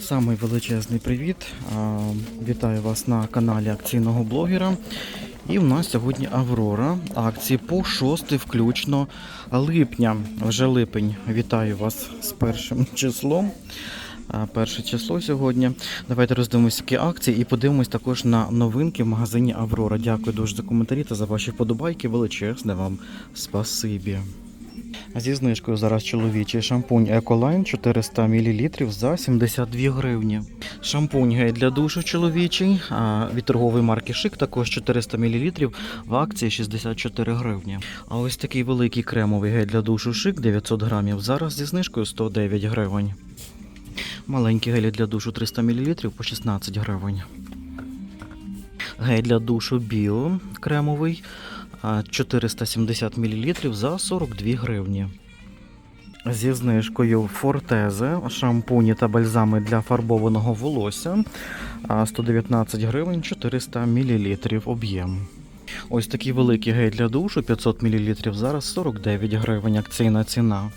Самий величезний привіт. Вітаю вас на каналі акційного блогера. І в нас сьогодні Аврора. Акції по 6 включно липня. Вже липень. Вітаю вас з першим числом. Перше число сьогодні. Давайте роздивимося які акції і подивимось також на новинки в магазині Аврора. Дякую дуже за коментарі та за ваші вподобайки. Величезне вам спасибі. Зі знижкою зараз чоловічий шампунь Ecoline 400 мл за 72 гривні. Шампунь гель для душу чоловічий від торгової марки Шик також 400 мл в акції 64 гривні. А ось такий великий кремовий гель для душу Шик 900 грамів зараз зі знижкою 109 гривень. Маленький гель для душу 300 мл по 16 гривень. Гель для душу Біо кремовий 470 мл за 42 гривні. Зі знижкою Фортезе, шампуні та бальзами для фарбованого волосся 119 гривень 400 мл об'єм. Ось такий великий гель для душу 500 мл зараз 49 гривень акційна ціна.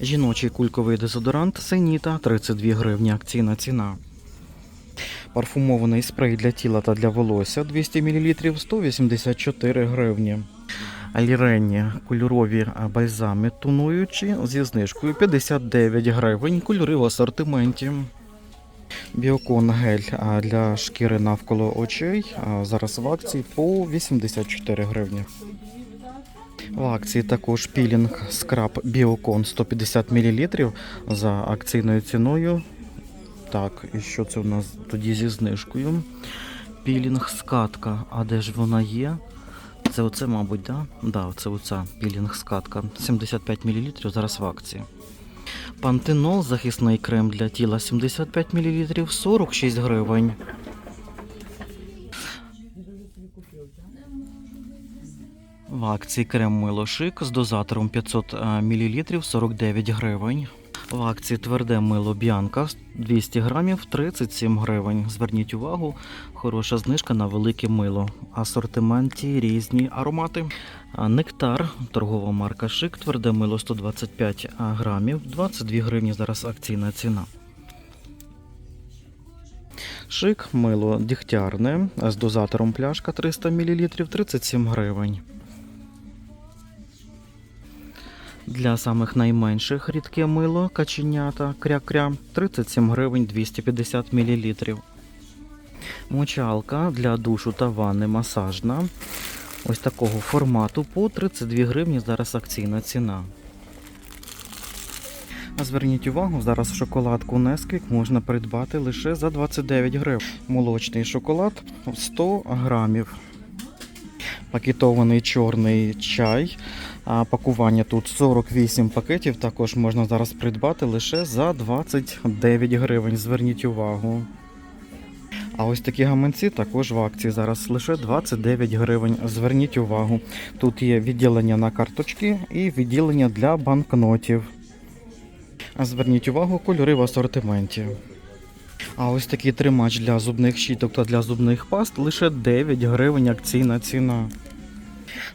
Жіночий кульковий дезодорант Сеніта 32 гривні акційна ціна. Парфумований спрей для тіла та для волосся 200 мл 184 гривні. Аліренні кольорові бальзами тонуючі зі знижкою 59 гривень. Кольори в асортименті. Біокон гель для шкіри навколо очей. Зараз в акції по 84 гривні. В акції також пілінг скраб Біокон 150 мл за акційною ціною. Так, і що це у нас тоді зі знижкою? Пілінг скатка. А де ж вона є? Це оце, мабуть, да? Да, це оця пілінг скатка. 75 мл зараз в акції. Пантенол, захисний крем для тіла 75 мл 46 гривень. В акції крем мило шик з дозатором 500 мл 49 гривень. В акції тверде мило Б'янка 200 грамів 37 гривень. Зверніть увагу, хороша знижка на велике мило. Асортименті різні аромати. Нектар, торгова марка Шик, тверде мило 125 грамів, 22 гривні зараз акційна ціна. Шик, мило дігтярне з дозатором пляшка 300 мл 37 гривень. Для самих найменших рідке мило каченята кря-кря 37 гривень 250 мл. Мочалка для душу та ванни масажна. Ось такого формату по 32 гривні зараз акційна ціна. А зверніть увагу, зараз шоколадку Nesquik можна придбати лише за 29 гривень. Молочний шоколад 100 грамів. Пакетований чорний чай. А пакування тут 48 пакетів. Також можна зараз придбати лише за 29 гривень. Зверніть увагу. А ось такі гаманці також в акції зараз лише 29 гривень. Зверніть увагу. Тут є відділення на карточки і відділення для банкнотів. Зверніть увагу, кольори в асортименті. А ось такий тримач для зубних щіток та для зубних паст лише 9 гривень акційна ціна.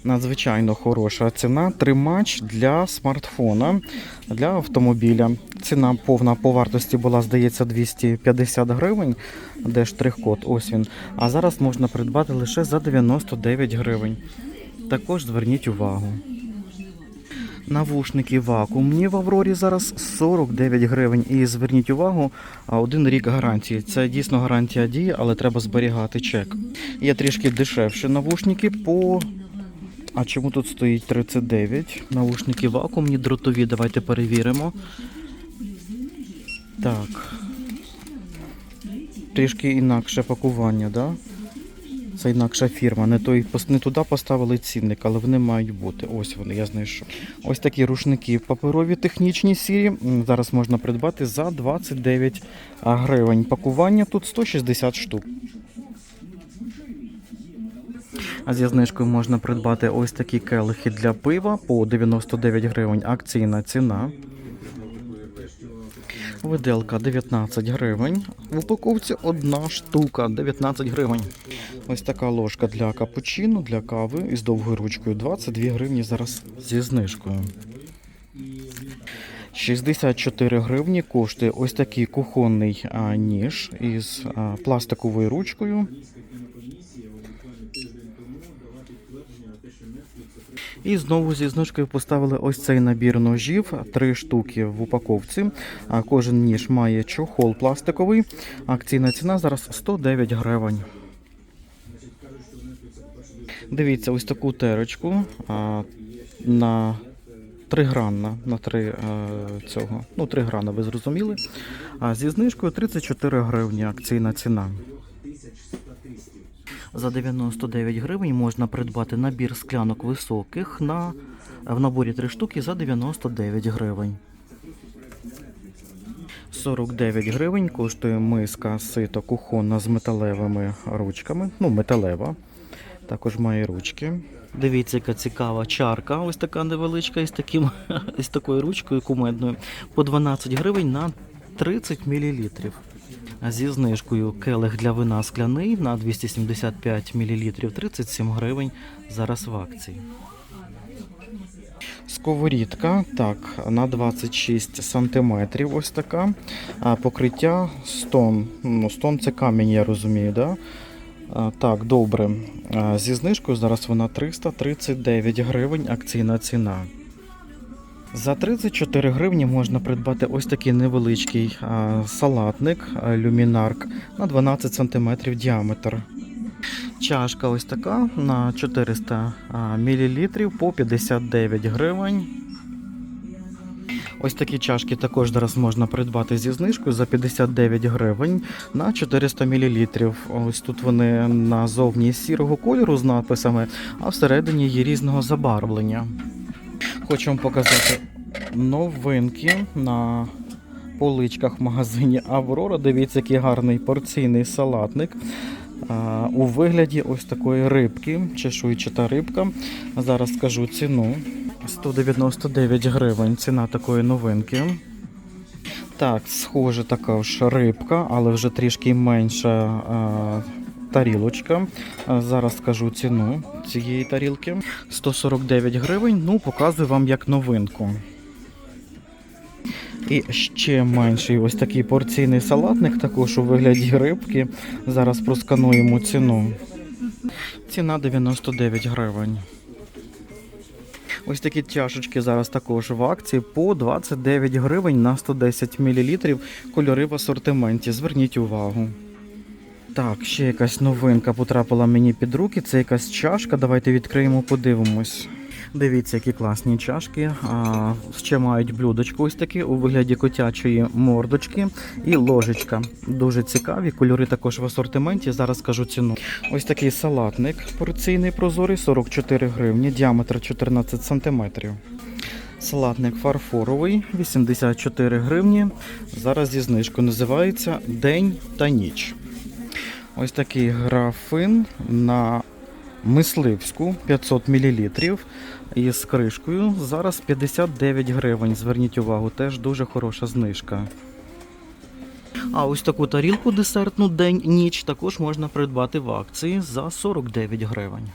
Надзвичайно хороша ціна. Тримач для смартфона, для автомобіля. Ціна повна по вартості була, здається, 250 гривень, де штрих-код, ось він. А зараз можна придбати лише за 99 гривень. Також зверніть увагу. Навушники вакуумні в Аврорі зараз 49 гривень. І зверніть увагу, один рік гарантії. Це дійсно гарантія діє, але треба зберігати чек. Є трішки дешевші навушники по. А чому тут стоїть 39? Навушники вакуумні, дротові. Давайте перевіримо. Так. Трішки інакше пакування, да? Це інакша фірма. Не, той, не туди поставили цінник, але вони мають бути. Ось вони, я знайшов. Ось такі рушники паперові технічні сірі. Зараз можна придбати за 29 а, гривень. Пакування тут 160 штук. А зі знижкою можна придбати ось такі келихи для пива по 99 гривень. Акційна ціна. Виделка 19 гривень. В упаковці одна штука 19 гривень. Ось така ложка для капучино, для кави із довгою ручкою 22 гривні зараз зі знижкою. 64 гривні коштує ось такий кухонний ніж із пластиковою ручкою. І знову зі знижкою поставили ось цей набір ножів, три штуки в упаковці. А кожен ніж має чохол пластиковий. Акційна ціна зараз 109 гривень. Дивіться, ось таку терочку а, на тригранна, на три е, цього. Ну, три грана, ви зрозуміли. А зі знижкою 34 гривні акційна ціна. За 99 гривень можна придбати набір склянок високих на в наборі 3 штуки за 99 гривень. 49 гривень коштує миска сито кухонна з металевими ручками. Ну, металева. Також має ручки. Дивіться, яка цікава чарка, ось така невеличка, із, таким, із такою ручкою кумедною. По 12 гривень на 30 мл. Зі знижкою келих для вина скляний на 275 мл 37 гривень зараз в акції. Сковорідка, так, на 26 сантиметрів ось така. А покриття стон. Ну, стон це камінь, я розумію, да? А, так, добре. А, зі знижкою зараз вона 339 гривень, акційна ціна. За 34 гривні можна придбати ось такий невеличкий салатник люмінарк на 12 см діаметр. Чашка ось така на 400 мл по 59 гривень. Ось такі чашки також зараз можна придбати зі знижкою за 59 гривень на 400 мл. Ось тут вони назовні сірого кольору з надписами, а всередині є різного забарвлення. Хочу вам показати новинки на поличках в магазині Аврора. Дивіться, який гарний порційний салатник. У вигляді ось такої рибки, чешуйчата рибка. Зараз скажу ціну. 199 гривень ціна такої новинки. Так, схоже, така ж рибка, але вже трішки менша тарілочка. Зараз скажу ціну цієї тарілки. 149 гривень. Ну, показую вам як новинку. І ще менший ось такий порційний салатник, також у вигляді рибки. Зараз проскануємо ціну. Ціна 99 гривень. Ось такі чашечки зараз також в акції по 29 гривень на 110 мл. Кольори в асортименті. Зверніть увагу. Так, ще якась новинка потрапила мені під руки. Це якась чашка. Давайте відкриємо, подивимось. Дивіться, які класні чашки. А, ще мають блюдочку ось такі у вигляді котячої мордочки і ложечка. Дуже цікаві. Кольори також в асортименті. Зараз скажу ціну. Ось такий салатник порційний прозорий 44 гривні, діаметр 14 сантиметрів. Салатник фарфоровий 84 гривні. Зараз зі знижкою називається День та ніч. Ось такий графин на мисливську 500 мл із кришкою. Зараз 59 гривень. Зверніть увагу, теж дуже хороша знижка. А ось таку тарілку десертну день ніч також можна придбати в акції за 49 гривень.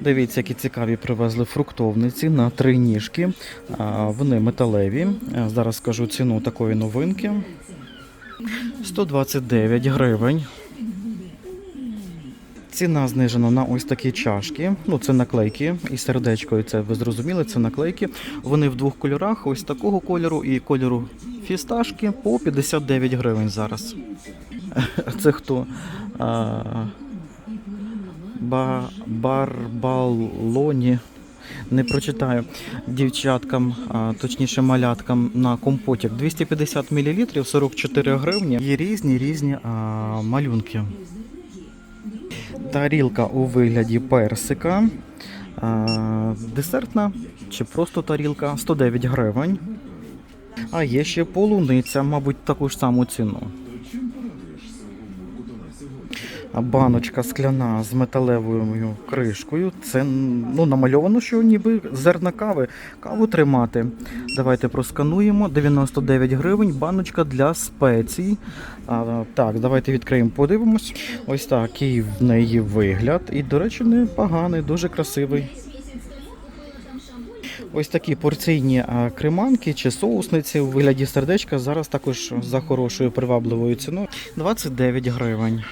Дивіться, які цікаві привезли фруктовниці на три ніжки. Вони металеві. Зараз скажу ціну такої новинки. 129 гривень. Ціна знижена на ось такі чашки. Ну, це наклейки і сердечко, і це ви зрозуміли, це наклейки. Вони в двох кольорах: ось такого кольору і кольору фісташки по 59 гривень зараз. Це хто? Ба, барбалоні. Не прочитаю дівчаткам, а, точніше маляткам на компотік 250 мл, 44 гривні. Є різні різні а, малюнки. Тарілка у вигляді персика. А, десертна чи просто тарілка 109 гривень. А є ще полуниця, мабуть, таку ж саму ціну. Баночка скляна з металевою кришкою. Це ну, намальовано, що ніби зерна кави. Каву тримати. Давайте проскануємо. 99 гривень. Баночка для спецій. А, так, давайте відкриємо, подивимось. Ось такий в неї вигляд. І, до речі, непоганий, дуже красивий. Ось такі порційні креманки чи соусниці у вигляді сердечка зараз також за хорошою привабливою ціною 29 гривень.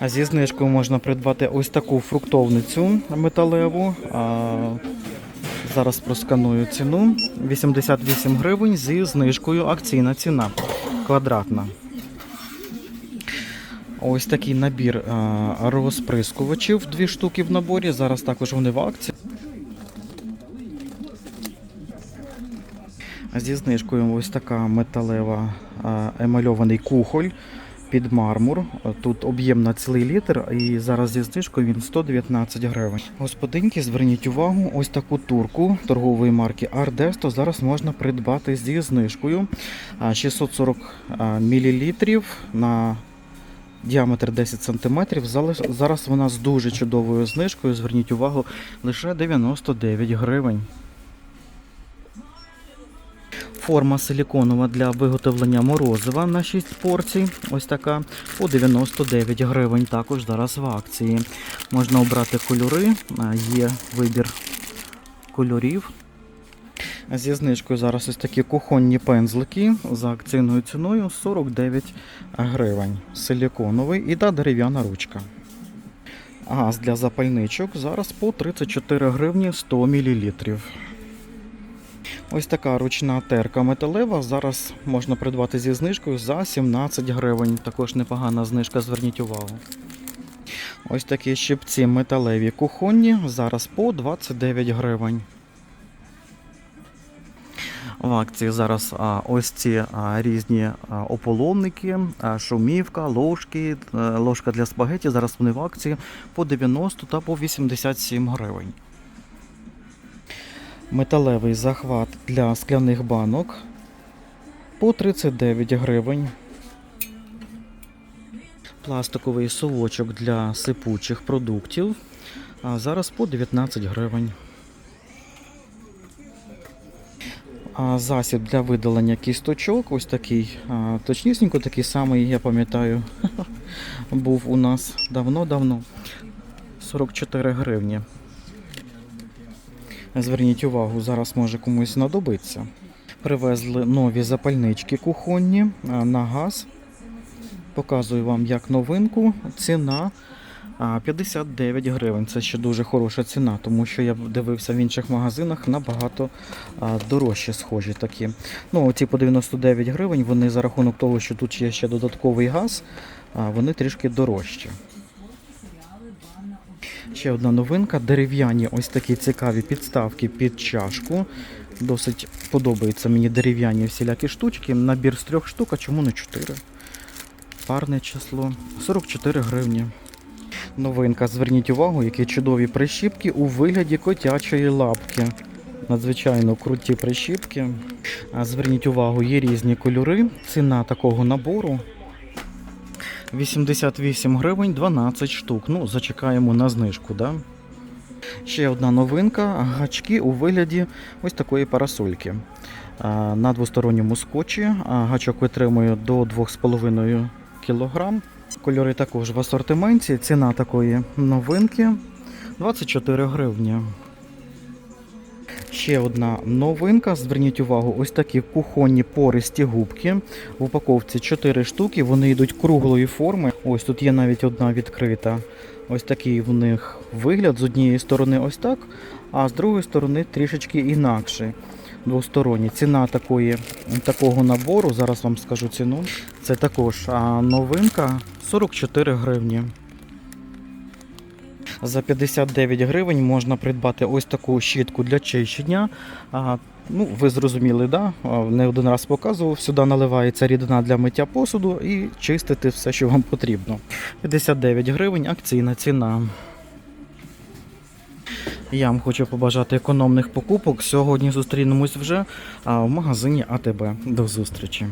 А зі знижкою можна придбати ось таку фруктовницю металеву. Зараз просканую ціну. 88 гривень зі знижкою акційна ціна квадратна. Ось такий набір розприскувачів, дві штуки в наборі. Зараз також вони в акції. Зі знижкою ось така металева емальований кухоль під мармур. Тут об'єм на цілий літр, і зараз зі знижкою він 119 гривень. Господинки, зверніть увагу, ось таку турку торгової марки Ардесто зараз можна придбати зі знижкою 640 мл на діаметр 10 см. Зараз вона з дуже чудовою знижкою. Зверніть увагу, лише 99 гривень. Форма силіконова для виготовлення морозива на 6 порцій. Ось така по 99 гривень. Також зараз в акції. Можна обрати кольори, є вибір кольорів. Зі знижкою зараз ось такі кухонні пензлики за акційною ціною 49 гривень. Силіконовий і та дерев'яна ручка. Газ для запальничок зараз по 34 гривні 100 мл. Ось така ручна терка металева. Зараз можна придбати зі знижкою за 17 гривень. Також непогана знижка, зверніть увагу. Ось такі щипці металеві кухонні. Зараз по 29 гривень. В акції зараз а, ось ці а, різні а, ополонники, а, шумівка, ложки, е, ложка для спагеті. Зараз вони в акції по 90 та по 87 гривень. Металевий захват для скляних банок по 39 гривень. Пластиковий совочок для сипучих продуктів. А зараз по 19 гривень. А засіб для видалення кісточок, ось такий, а, точнісінько такий самий, я пам'ятаю, був у нас давно-давно. 44 гривні. Зверніть увагу, зараз може комусь знадобиться. Привезли нові запальнички кухонні на газ. Показую вам як новинку. Ціна 59 гривень. Це ще дуже хороша ціна, тому що я дивився в інших магазинах набагато а, дорожчі схожі такі. Ну, ці по 99 гривень, вони за рахунок того, що тут є ще додатковий газ, вони трішки дорожчі. Ще одна новинка. Дерев'яні ось такі цікаві підставки під чашку. Досить подобаються мені дерев'яні всілякі штучки. Набір з трьох штук, а чому не чотири? Парне число. 44 гривні. Новинка, зверніть увагу, які чудові прищіпки у вигляді котячої лапки. Надзвичайно круті прищіпки. Зверніть увагу, є різні кольори. Ціна такого набору 88 гривень 12 штук. Ну, зачекаємо на знижку, да? Ще одна новинка гачки у вигляді ось такої парасольки. На двосторонньому скотчі гачок витримує до 2,5 кг. Кольори також в асортименті. Ціна такої новинки 24 гривні. Ще одна новинка. Зверніть увагу, ось такі кухонні пористі губки. В упаковці 4 штуки, вони йдуть круглої форми. Ось тут є навіть одна відкрита. Ось такий в них вигляд. З однієї сторони ось так, а з другої сторони трішечки інакший. Двосторонній. Ціна такої, такого набору, зараз вам скажу ціну. Це також новинка 44 гривні. За 59 гривень можна придбати ось таку щітку для чищення. Ну, ви зрозуміли, да? Не один раз показував. Сюди наливається рідина для миття посуду і чистити все, що вам потрібно. 59 гривень акційна ціна. Я вам хочу побажати економних покупок. Сьогодні зустрінемось вже в магазині АТБ. До зустрічі.